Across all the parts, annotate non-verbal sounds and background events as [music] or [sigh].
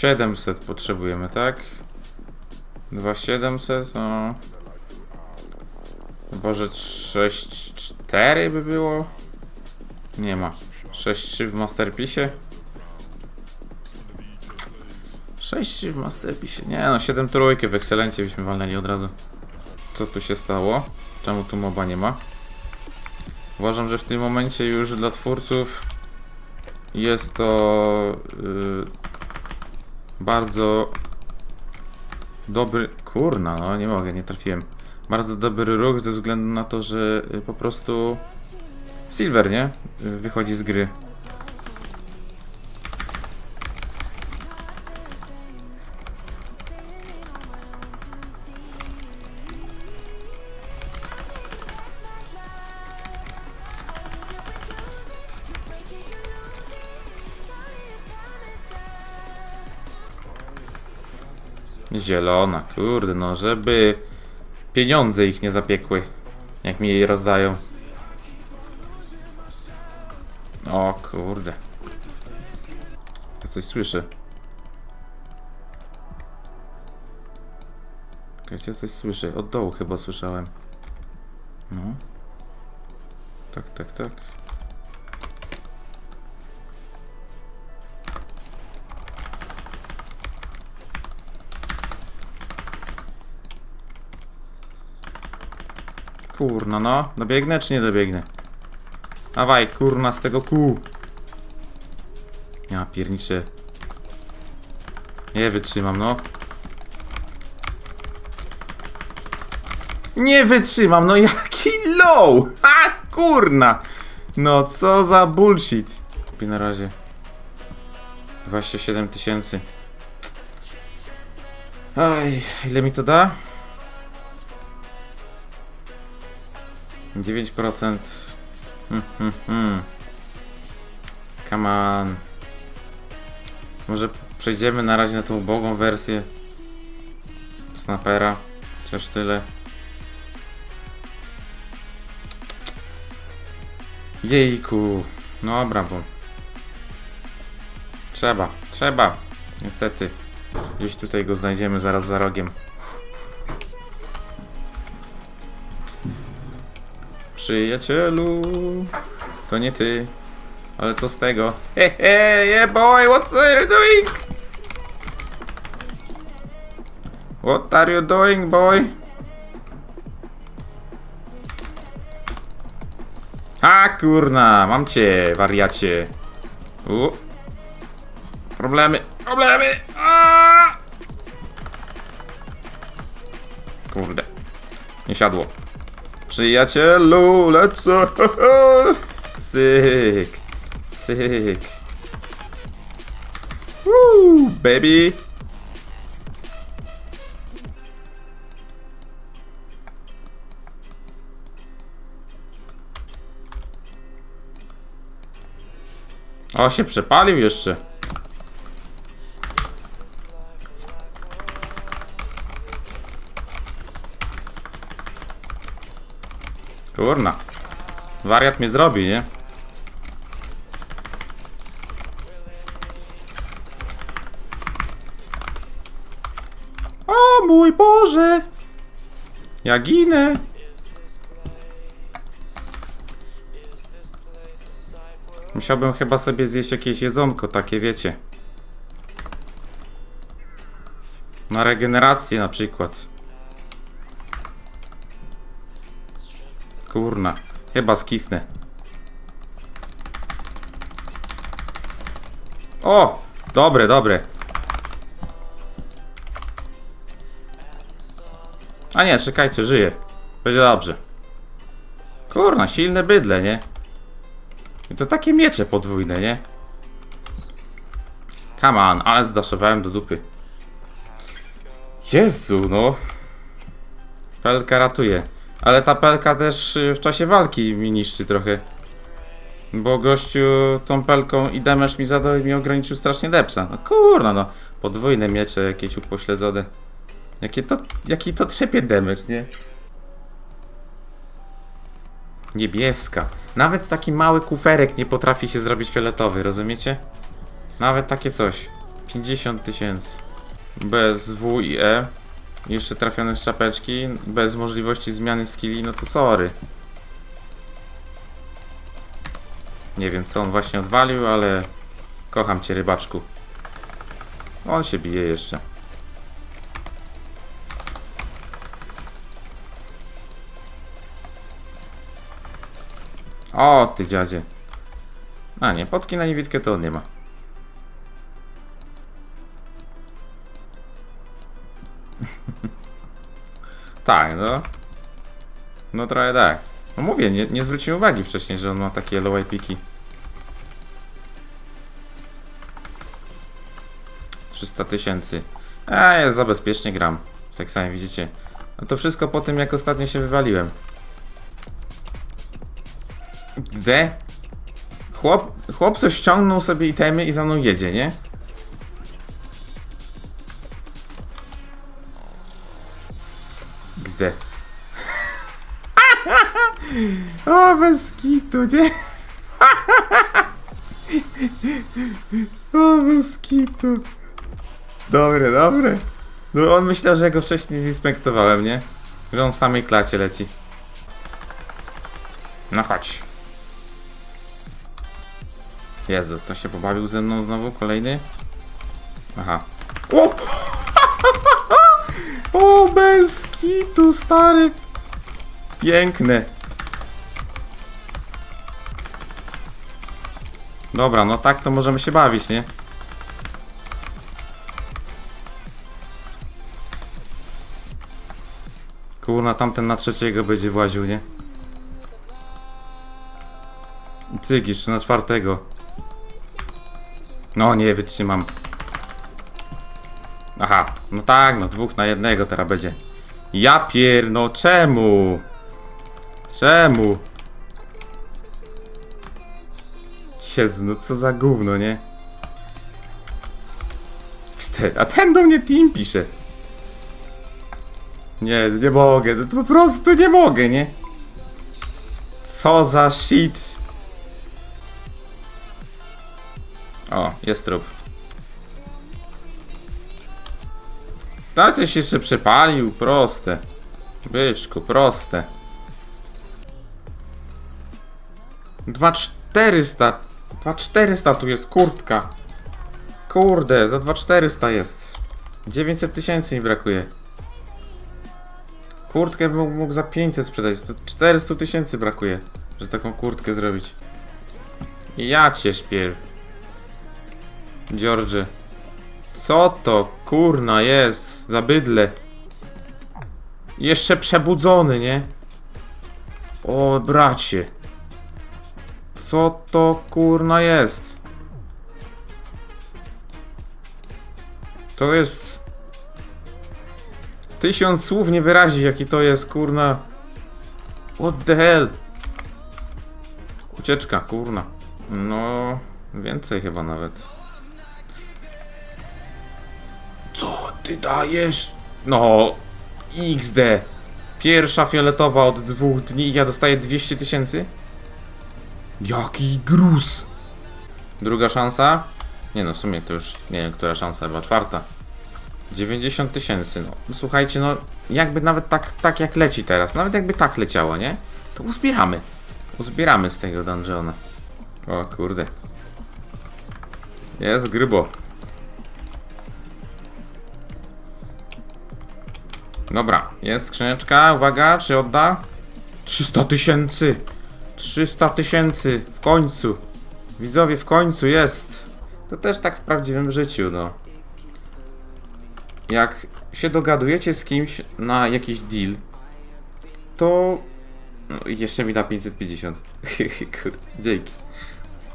700 potrzebujemy, tak? 2700, no. Chyba, że 6-4 by było? Nie ma. 6-3 w Masterpiece? 6-3 w Masterpiece. Nie no, 7 trójkę w Excelencie byśmy walnęli od razu. Co tu się stało? Czemu tu moba nie ma? Uważam, że w tym momencie już dla twórców jest to yy, bardzo dobry. Kurna, no nie mogę, nie trafiłem. Bardzo dobry ruch ze względu na to, że y, po prostu Silver, nie? Y, Wychodzi z gry. Zielona, kurde, no żeby pieniądze ich nie zapiekły, jak mi jej rozdają. O kurde. Ja coś słyszę. Czekajcie, coś słyszę. Od dołu chyba słyszałem. No. Tak, tak, tak. Kurna, no. Dobiegnę czy nie dobiegnę? Dawaj, kurna, z tego kół. Ja pierniczę. Nie wytrzymam, no. Nie wytrzymam, no jaki low! [laughs] Ha, kurna! No co za bullshit. Kupię na razie. 27 tysięcy. Aj, ile mi to da? 9%. Hmm, hmm, hmm. Come on. Może przejdziemy na razie na tą ubogą wersję snapera. Chociaż tyle. Jejku. No dobra, bo... Trzeba, trzeba. Niestety. Gdzieś tutaj go znajdziemy zaraz za rogiem. Przyjacielu, to nie ty. Ale co z tego? He he, yeah boy, what's are you doing? What are you doing, boy? A kurna, mam cię, wariacie. U. Problemy, problemy. A! Kurde. Nie siadło. Przyjacielu, lecę! [laughs] Cyk, cyk. Woo, baby! O, się przepalił jeszcze. Wariat mnie zrobi, nie? O mój Boże! Ja ginę! Musiałbym chyba sobie zjeść jakieś jedzonko, takie wiecie. Na regenerację na przykład. Kurna, chyba skisnę. O! Dobre, dobre. A nie, czekajcie, żyję. Będzie dobrze. Kurna, silne bydle, nie? I to takie miecze podwójne, nie? Come on, ale zdaszowałem do dupy. Jezu, no. Pelka ratuje. Ale ta pelka też y, w czasie walki mi niszczy trochę. Bo gościu tą pelką i damage mi zadał i mi ograniczył strasznie depsa. No kurna no. Podwójne miecze jakieś upośledzone. Jakie to, jaki to trzepie damage, nie? Niebieska. Nawet taki mały kuferek nie potrafi się zrobić fioletowy, rozumiecie? Nawet takie coś. 50 tysięcy. Bez W i E. Jeszcze trafione z czapeczki. Bez możliwości zmiany skilli, no to sorry. Nie wiem co on właśnie odwalił, ale kocham cię rybaczku. On się bije jeszcze. O, ty dziadzie. A nie, potki na niewidkę to on nie ma. Tak, no. No trochę tak. No mówię, nie, nie zwróciłem uwagi wcześniej, że on ma takie low piki. 300 tysięcy. A ja za bezpiecznie gram. Jak sami widzicie. No to wszystko po tym, jak ostatnio się wywaliłem. Gdzie? Chłop, chłop coś ściągnął sobie itemy i za mną jedzie, nie? Gdzie? [laughs] o, bez kitu, nie? [laughs] o, bez kitu. Dobre, dobre. No on myślał, że go wcześniej zinspektowałem, nie? Że on w samej klacie leci. No chodź. Jezu, to się pobawił ze mną znowu, kolejny? Aha. O! O, bez kitu, stary. Piękne. Dobra, no tak to możemy się bawić, nie? Kurna, tamten na trzeciego będzie właził, nie? Cygi, czy na czwartego. No nie wytrzymam. Aha, no tak, no dwóch na jednego teraz będzie. Ja pier, no czemu? Czemu? Jezu, no co za gówno, nie? A ten do mnie team pisze. Nie, nie mogę, no to po prostu nie mogę, nie? Co za shit. O, jest trup. Ta ty się jeszcze przepalił, proste. Byczku, proste. 2400. 2400 tu jest kurtka. Kurde, za 2400 jest. 900 tysięcy mi brakuje. Kurtkę bym mógł- za 500 sprzedać. To 400 tysięcy brakuje, że taką kurtkę zrobić. Ja cię śpiew. George. Co to kurna jest? Za bydle. Jeszcze przebudzony, nie? O bracie. Co to kurna jest? To jest... Tysiąc słów nie wyrazi jaki to jest kurna. What the hell? Ucieczka, kurna. No... Więcej chyba nawet. Ty dajesz? No, XD. Pierwsza fioletowa od dwóch dni i ja dostaję 200 tysięcy? Jaki gruz! Druga szansa? Nie no, w sumie to już nie wiem, która szansa, chyba czwarta. 90 tysięcy, no. no. Słuchajcie, no, jakby nawet tak, tak jak leci teraz, nawet jakby tak leciało, nie? To uzbieramy. Uzbieramy z tego dungeona. O kurde. Jest grubo. Dobra, jest skrzyneczka, uwaga, czy odda? 300 tysięcy! 300 tysięcy, w końcu! Widzowie, w końcu jest! To też tak w prawdziwym życiu, no. Jak się dogadujecie z kimś na jakiś deal, to... No, jeszcze mi da 550. [laughs] Kurde, dzięki.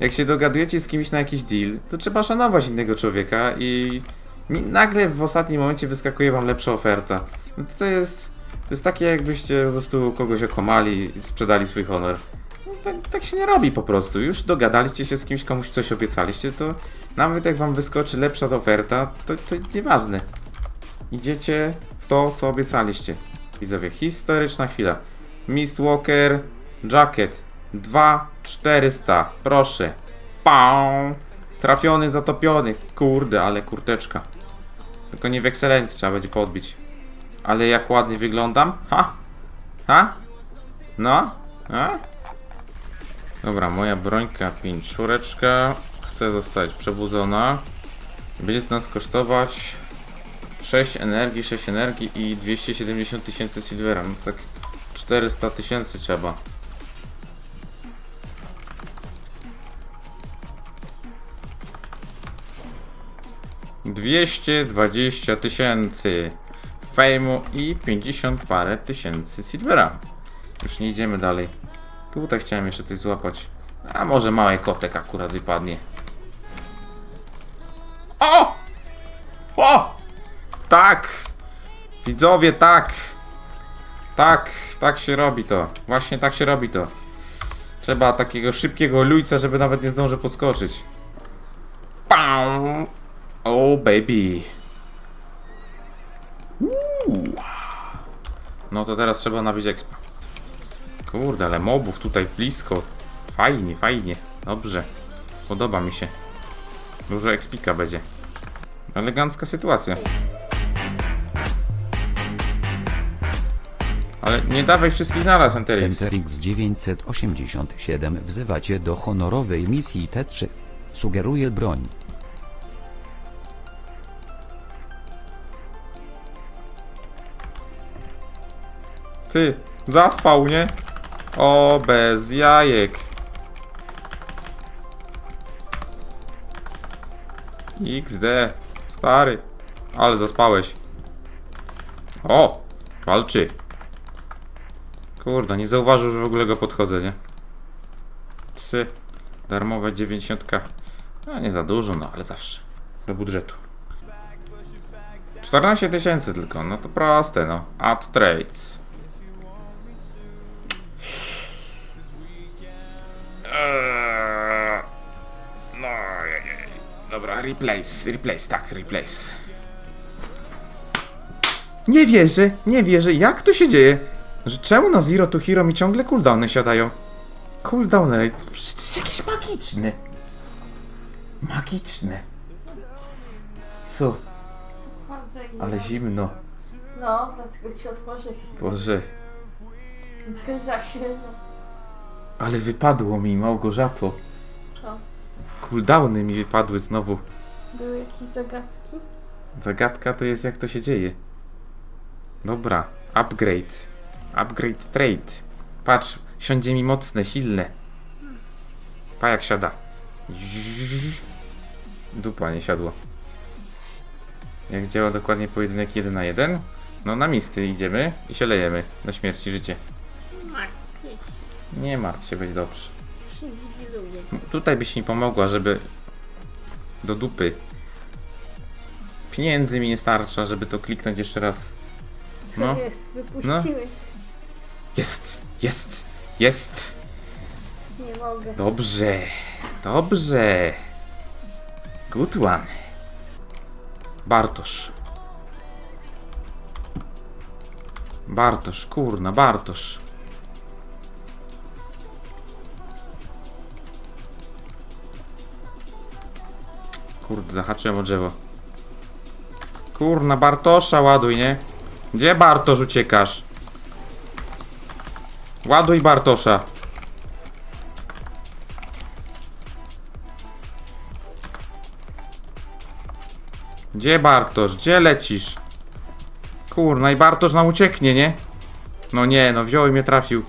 Jak się dogadujecie z kimś na jakiś deal, to trzeba szanować innego człowieka i nagle w ostatnim momencie wyskakuje wam lepsza oferta. No to, jest. To jest takie, jakbyście po prostu kogoś okomali i sprzedali swój honor. No, tak, tak się nie robi po prostu. Już dogadaliście się z kimś, komuś coś obiecaliście, to nawet jak wam wyskoczy lepsza oferta, to, to nieważne. Idziecie w to, co obiecaliście. Widzowie, historyczna chwila. Mistwalker Jacket 2400. Proszę. Pau. Trafiony, zatopiony. Kurde, ale kurteczka. Tylko nie w ekscelencji trzeba będzie podbić. Ale jak ładnie wyglądam. Ha? Ha? No? A? Dobra, moja brońka pięciureczka chce zostać przebudzona. Będzie to nas kosztować 6 energii, 6 energii i 270 tysięcy silvera. No tak 400 tysięcy trzeba. Dwieście dwadzieścia tysięcy fejmu i 50 parę tysięcy silvera. Już nie idziemy dalej. Tutaj chciałem jeszcze coś złapać. A może mały kotek akurat wypadnie. O! O! Tak! Widzowie, tak! Tak, tak się robi to. Właśnie tak się robi to. Trzeba takiego szybkiego lujca, żeby nawet nie zdążył podskoczyć. Pam! Oh baby. No to teraz trzeba nabić expa. Kurde, ale mobów tutaj blisko. Fajnie, fajnie. Dobrze. Podoba mi się. Dużo expika będzie. Elegancka sytuacja. Ale nie dawaj wszystkich naraz, Enterix. MTX 987 wzywacie do honorowej misji T3. Sugeruje broń. Ty, zaspał, nie? O, bez jajek. XD, stary. Ale zaspałeś. O, walczy. Kurde, nie zauważył, że w ogóle go podchodzę, nie? Psy. Darmowe 90. No nie za dużo, no ale zawsze. Do budżetu. 14 tysięcy tylko, no to proste, no. Add trades. Dobra, replace, replace, tak, replace. Nie wierzę, nie wierzę, jak to się dzieje? Że czemu na Zero to Hero mi ciągle cooldowny siadają? Cooldowny, przecież to jest jakieś magiczne. Magiczne. Co? Ale zimno. No, dlatego ci otworzę. Boże. Tylko za świeżo. Ale wypadło mi, Małgorzato. Co? Cooldowny mi wypadły znowu. Były jakieś zagadki? Zagadka to jest jak to się dzieje. Dobra, upgrade. Upgrade trade. Patrz, siądzie mi mocne, silne. Pa jak siada. Dupa nie siadło. Jak działa dokładnie pojedynek 1 na 1? No na misty idziemy i się lejemy. Na śmierci życie. Martwię się. Nie martw się, będzie dobrze. Tutaj byś mi pomogła, żeby do dupy. Pieniędzy mi nie starcza, żeby to kliknąć jeszcze raz. Co No. jest? Wypuściłeś. Jest, jest, jest. Nie mogę. Dobrze, dobrze. Good one. Bartosz. Bartosz, kurna, Bartosz. Kurde, zahaczyłem o drzewo. Kurna, Bartosza ładuj, nie? Gdzie Bartosz uciekasz? Ładuj Bartosza. Gdzie Bartosz? Gdzie lecisz? Kurna i Bartosz nam ucieknie, nie? No nie, no wziął i mnie trafił.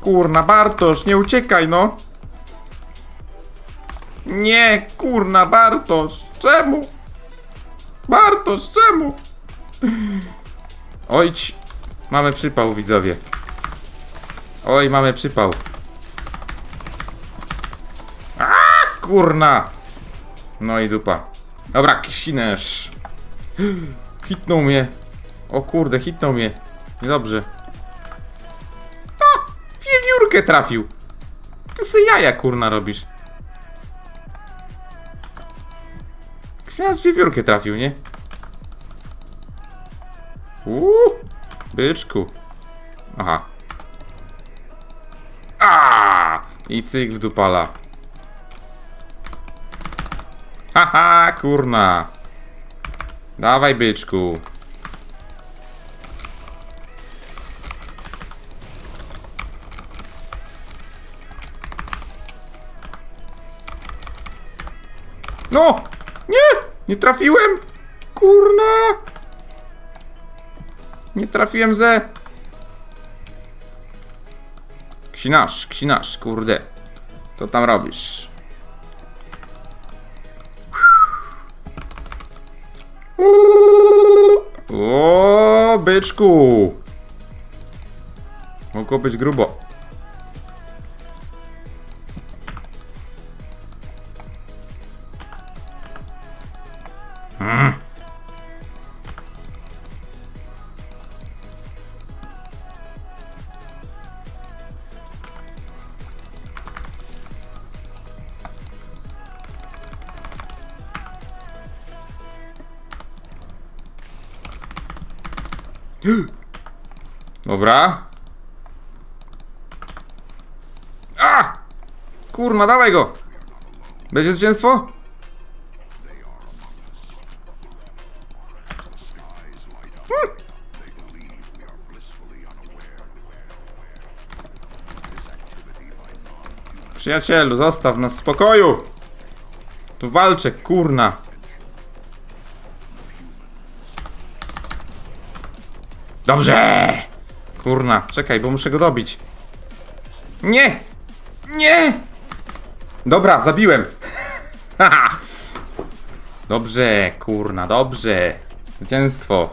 Kurna, Bartosz, nie uciekaj, no! Nie, kurna, Bartosz, czemu? Bartosz, czemu? Ojć, mamy przypał, widzowie. Oj, mamy przypał. A, kurna! No i dupa. Dobra, kisinesz. Hitnął mnie. O kurde, hitnął mnie. Niedobrze. A! Wiewiórkę trafił. Ty se jaja kurna robisz. Ksiądz wiewiórkę trafił, nie? Uuu, byczku. Aha. A! I cyk w dupala. Haha, kurna. Dawaj, byczku. No! Nie! Nie trafiłem! Kurna! Nie trafiłem ze... Ksinasz, ksinasz, kurde. Co tam robisz? O, byczku! Mogło być grubo. Dobra. A! Kurna, dawaj go! Będzie zwycięstwo? Przyjacielu, zostaw nas w spokoju! Tu walczę, kurna! Dobrze! Kurna, czekaj, bo muszę go dobić. Nie! Nie! Dobra, zabiłem. [laughs] Haha. dobrze, kurna, dobrze. Zwycięstwo.